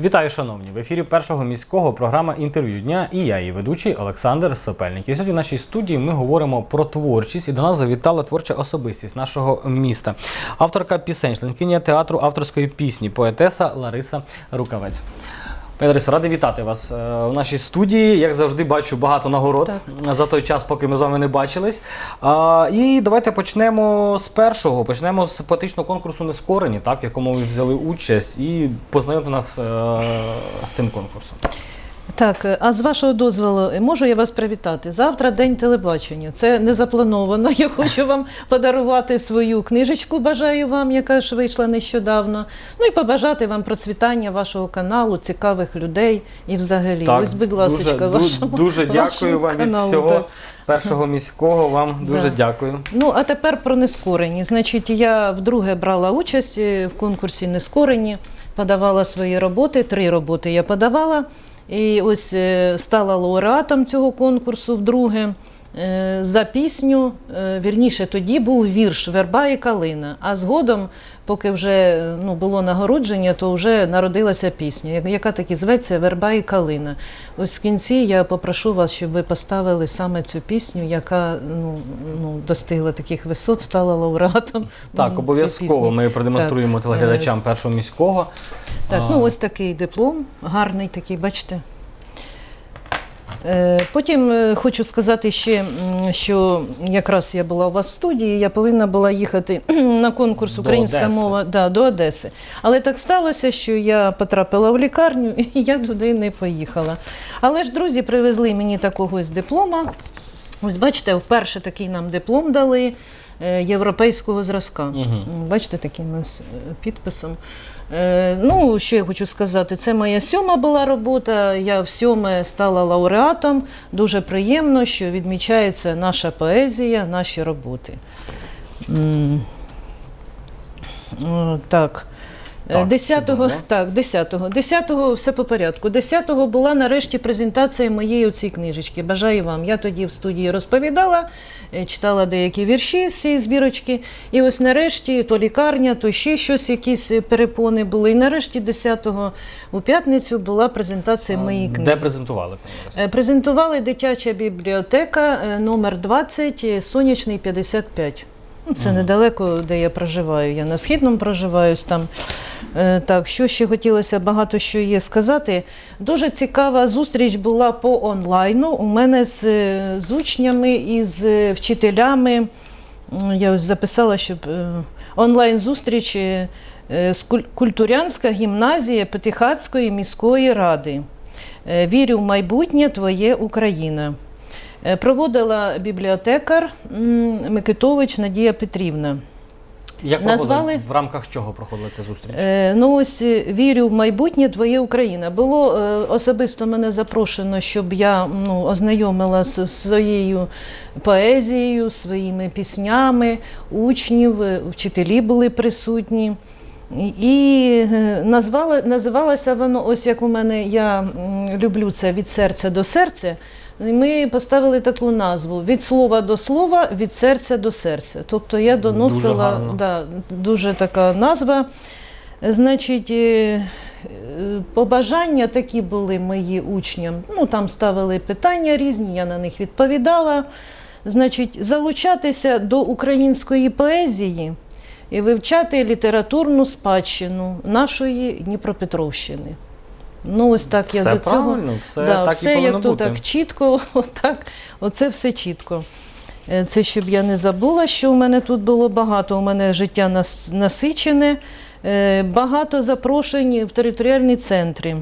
Вітаю, шановні! В ефірі першого міського програма інтерв'ю дня і я, її ведучий Олександр Сопельник. І сьогодні в нашій студії ми говоримо про творчість, і до нас завітала творча особистість нашого міста. Авторка пісень, членкиня театру авторської пісні, поетеса Лариса Рукавець. Пані Ларисо, радий вітати вас в у нашій студії. Як завжди, бачу багато нагород за той час, поки ми з вами не бачились. І давайте почнемо з першого. Почнемо з поетичного конкурсу Нескорені, так, в якому ви взяли участь, і познайомте нас е, з цим конкурсом. Так, е, а з вашого дозволу, е, можу я вас привітати? Завтра день телебачення. Це не заплановано. Я хочу вам подарувати свою книжечку. Бажаю вам, яка ж вийшла нещодавно. Ну і побажати вам процвітання вашого каналу, цікавих людей і взагалі. Ось, будь ласка, дуже, вашому, дуже дякую вашому вам від всього так. першого міського. Вам дуже Да. дякую. Ну, а тепер про нескорені. Значить, я вдруге брала участь е, в конкурсі Нескорені, подавала свої роботи, три роботи я подавала. І ось е, стала лауреатом цього конкурсу вдруге. Е, За пісню, е, вірніше, тоді був вірш Верба і калина. А згодом, поки вже е, ну, було нагородження, то вже народилася пісня, яка так і зветься Верба і калина. Ось в кінці я попрошу вас, щоб ви поставили саме цю пісню, яка ну, ну, достигла таких висот, стала лауреатом. Так, обов'язково ми продемонструємо Так. телеглядачам першого міського. Так, ну ось такий диплом, гарний такий, бачите. Е, Потім е, хочу сказати ще, що якраз я була у вас в студії, я повинна була їхати на конкурс Українська Одеси. мова да, до Одеси. Але так сталося, що я потрапила в лікарню і я туди не поїхала. Але ж друзі привезли мені такого ось диплома. Ось бачите, вперше такий нам диплом дали е, європейського зразка. М, Бачите, таким ось підписом. Е, Ну, що я хочу сказати, це моя сьома була робота. Я в сьоме стала лауреатом. Дуже приємно, що відмічається наша поезія, наші роботи. Так. Так, 10-го, так, 10-го. 10-го все по порядку. 10-го була нарешті презентація моєї оцій книжечки. Бажаю вам. Я тоді в студії розповідала, е, читала деякі вірші з цієї збірочки. І ось нарешті то лікарня, то ще щось, якісь е, перепони були. І нарешті 10-го у п'ятницю була презентація моєї книги. Де презентували? Е, Презентували дитяча бібліотека номер 20, е, Сонячний 55. Це недалеко, де я проживаю. Я на східному проживаюсь там. Е, Так, що ще хотілося багато що є сказати. Дуже цікава зустріч була по онлайну. У мене з, е, з учнями і з е, вчителями. Я ось записала, щоб онлайн-зустріч з Культурянська гімназія Петихатської міської ради. Вірю в майбутнє твоє Україна. Е, Проводила бібліотекар Микитович Надія Петрівна. Як назвали- в рамках чого проходила ця зустріч? Е, Ну ось е, вірю в майбутнє твоє Україна. Було е, особисто мене запрошено, щоб я ну, ознайомила з своєю поезією, своїми піснями, учнів, вчителі були присутні. І- І е, назвала, називалося воно, ось як у мене, я люблю це від серця до серця. Ми поставили таку назву від слова до слова, від серця до серця. Тобто я доносила гарно. да, дуже така назва. Значить, е, побажання такі були мої учням. Ну, там ставили питання різні, я на них відповідала. Значить, залучатися до української поезії і вивчати літературну спадщину нашої Дніпропетровщини. Ну, ось так я Все до цього. правильно, все да, так все і як то бути. так чітко, отак, оце все чітко. Е, Це щоб я не забула, що у мене тут було багато. У мене життя нас- насичене, е, багато запрошень в територіальні центри.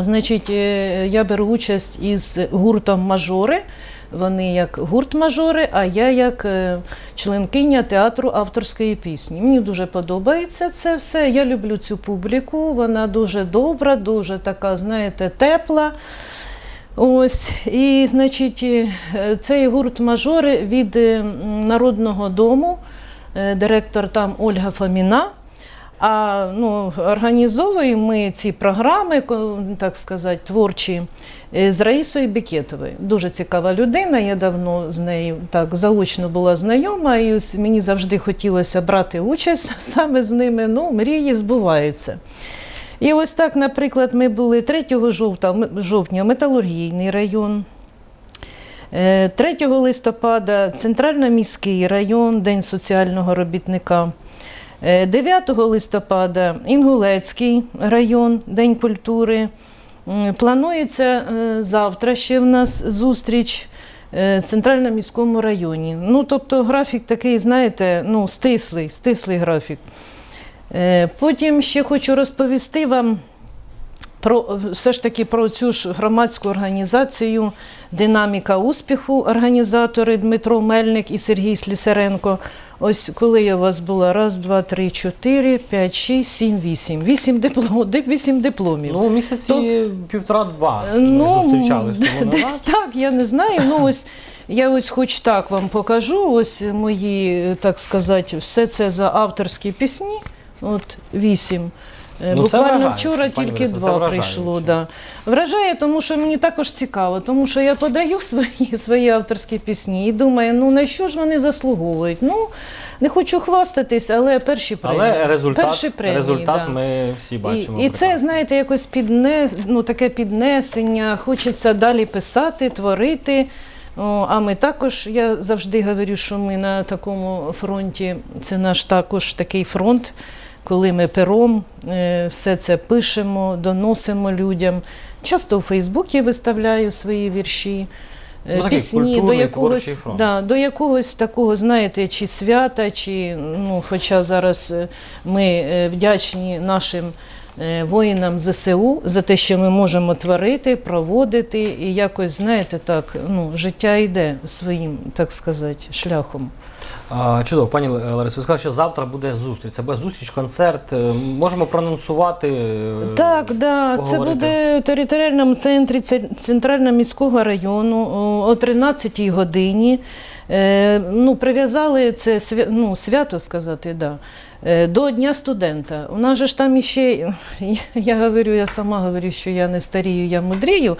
Значить, е, я беру участь із гуртом мажори. Вони як гурт мажори, а я як е, членкиня театру авторської пісні. Мені дуже подобається це все. Я люблю цю публіку. Вона дуже добра, дуже така, знаєте, тепла. Ось, і, значить, е, цей гурт мажори від Народного дому, е, директор там Ольга Фоміна. А ну, організовуємо ми ці програми, так сказати, творчі е, з Раїсою Бекетовою. Дуже цікава людина. Я давно з нею так заочно була знайома, і мені завжди хотілося брати участь саме з ними. Ну, мрії збуваються. І ось так, наприклад, ми були 3 жовтня, металургійний район. Е, 3 листопада Центрально-міський район, День соціального робітника. Е, 9 листопада Інгулецький район, День культури. Планується е, завтра ще в нас зустріч е, в Центральному міському районі. Ну, тобто графік такий, знаєте, ну, стислий, стислий графік. Е, Потім ще хочу розповісти вам про все ж таки про цю ж громадську організацію Динаміка успіху, організатори Дмитро Мельник і Сергій Слісаренко. Ось коли я у вас була раз, два, три, чотири, п'ять, шість, сім, вісім. Вісім диплом, вісім дипломів. Ну, місяці півтора-два Ну, зустрічались тому десь так, я не знаю. Ну ось я ось хоч так вам покажу. Ось мої, так сказати, все це за авторські пісні. От вісім. Е, Ну, Буквально вражаюче, вчора пані тільки це два вражаюче. прийшло. Да. Вражає, тому що мені також цікаво, тому що я подаю свої, свої авторські пісні і думаю, ну на що ж вони заслуговують? Ну, не хочу хвастатись, але перші премії. Але результат, перші премії, результат да. ми всі бачимо. І, і це, прекрасно. знаєте, якось піднес, ну, таке піднесення, хочеться далі писати, творити. О, а ми також, я завжди говорю, що ми на такому фронті, це наш також такий фронт, коли ми пером е, все це пишемо, доносимо людям. Часто у Фейсбуці виставляю свої вірші. е, Ну, Пісні до якогось, да, до якогось такого, знаєте, чи свята, чи ну, хоча зараз е, ми вдячні нашим воїнам ЗСУ за те, що ми можемо творити, проводити, і якось, знаєте, так, ну, життя йде своїм, так сказати, шляхом. А, чудово, пані Ларисо, ви сказали, що завтра буде зустріч. Це буде зустріч, концерт. Е, Можемо проанонсувати. е, Так, да, це буде в територіальному центрі Це- Центрального міського району о- о 13-й годині. Е, ну, прив'язали це ну, свято сказати, да, е, до Дня студента. У нас же ж там іще, я говорю, я сама говорю, що я не старію, я мудрію.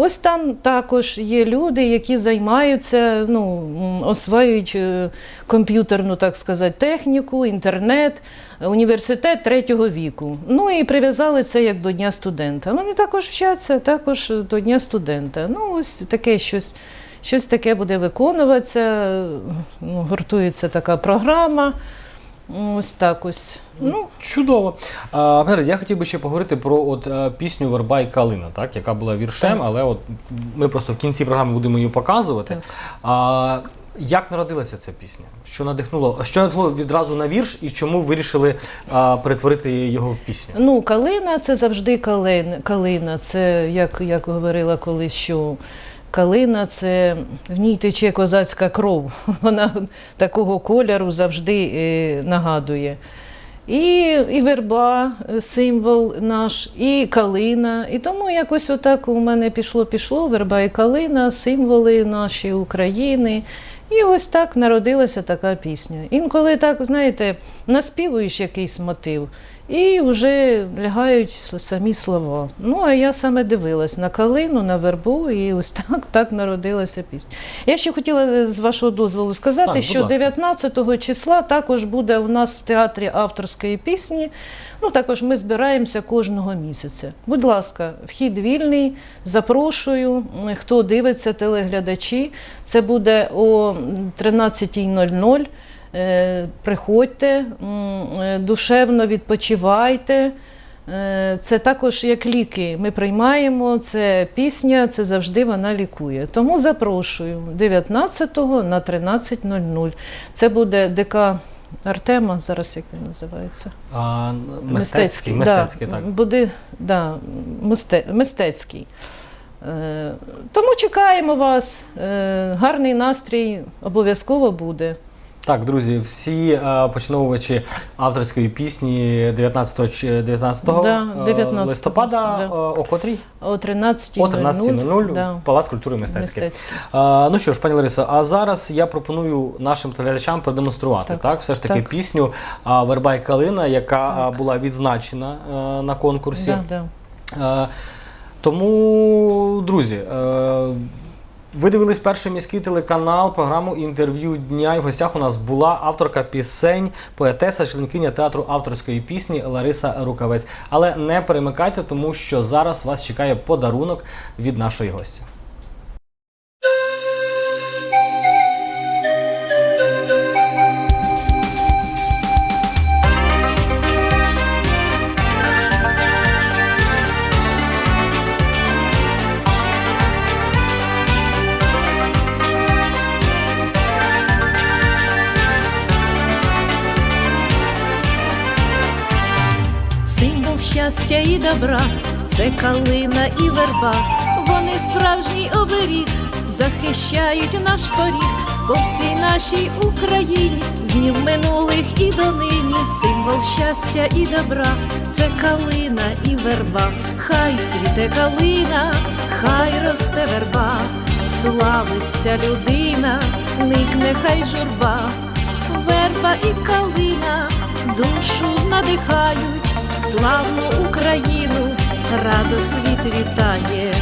Ось там також є люди, які займаються, ну, осваюють е, комп'ютерну, так сказати, техніку, інтернет, університет третього віку. Ну і прив'язали це як до Дня студента. Вони також вчаться, також до Дня студента. Ну, ось таке щось. Щось таке буде виконуватися, ну, гуртується така програма. Ось так ось. Ну, Чудово. А, я хотів би ще поговорити про от, е, пісню Верба і Калина, так, яка була віршем, Так. але от ми просто в кінці програми будемо її показувати. Так. А, як народилася ця пісня? Що надихнуло? Що надихнуло відразу на вірш і чому вирішили а, перетворити його в пісню? Ну, калина це завжди калина. калина. Це, як, як говорила колись, що калина це в ній тече козацька кров. Вона такого кольору завжди е, нагадує. І, і верба, е, символ наш, і калина. І тому якось отак у мене пішло-пішло, верба і калина, символи наші України. І ось так народилася така пісня. Інколи так, знаєте, наспівуєш якийсь мотив, і вже лягають самі слова. Ну, а я саме дивилась на калину, на вербу, і ось так, так народилася пісня. Я ще хотіла е, з вашого дозволу сказати, Так, що 19 числа також буде у нас в театрі авторської пісні. Ну, також ми збираємося кожного місяця. Будь ласка, вхід вільний, запрошую. Хто дивиться, телеглядачі. Це буде о 13.00. Е, Приходьте, е, душевно відпочивайте. Е, Це також як ліки. Ми приймаємо це пісня, це завжди вона лікує. Тому запрошую 19 на 13.00. Це буде ДК Артема, зараз як він називається? А, мистецький, мистецький, да, так. Буде, да, мисте, мистецький. Тому чекаємо вас. Гарний настрій обов'язково буде. Так, друзі, всі е, поціновувачі авторської пісні 19, ч- 19, Да, е, 19 листопада да. е, о котрій? О 13.00. О 13.00 да, Палац культури і мистецький. А, ну що ж, пані Ларисо, а зараз я пропоную нашим телеглядачам продемонструвати так, Так, все ж таки так. пісню а, Верба Калина, яка а, була відзначена на конкурсі. Да, да. Е, тому, друзі, е, Ви дивились перший міський телеканал, програму інтерв'ю дня. І в гостях у нас була авторка пісень, поетеса, членкиня театру авторської пісні Лариса Рукавець. Але не перемикайте, тому що зараз вас чекає подарунок від нашої гості. Щастя і добра, це калина і верба. Вони справжній оберіг, захищають наш поріг. По всій нашій Україні, з днів минулих і донині. Символ щастя і добра, це калина і верба. Хай цвіте калина, хай росте верба, славиться людина, никне хай журба, верба і калина душу надихають, славну Україну, радо світ вітає.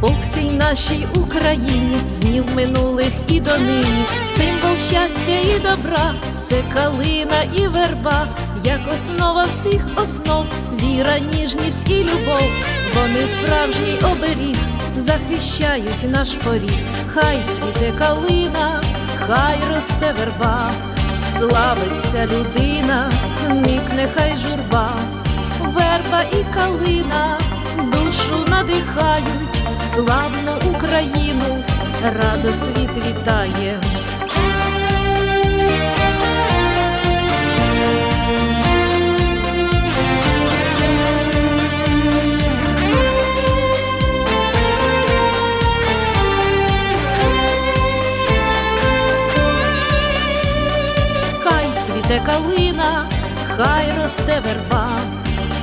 По всій нашій Україні, з днів минулих і донині, символ щастя і добра, це калина і верба, як основа всіх основ, віра, ніжність і любов, вони справжній оберіг, захищають наш поріг, хай цвіте калина, хай росте верба, славиться людина, никне хай журба, верба і калина, душу надихають, славну Україну, радо світ вітає. Цвіте калина, хай росте верба,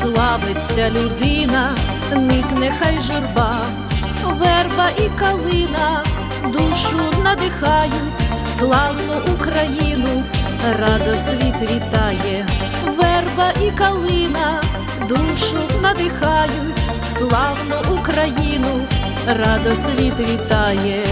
славиться людина, никне хай журба, верба і калина, душу надихають, славну Україну, радо світ вітає, верба і калина, душу надихають, славну Україну, радо світ вітає.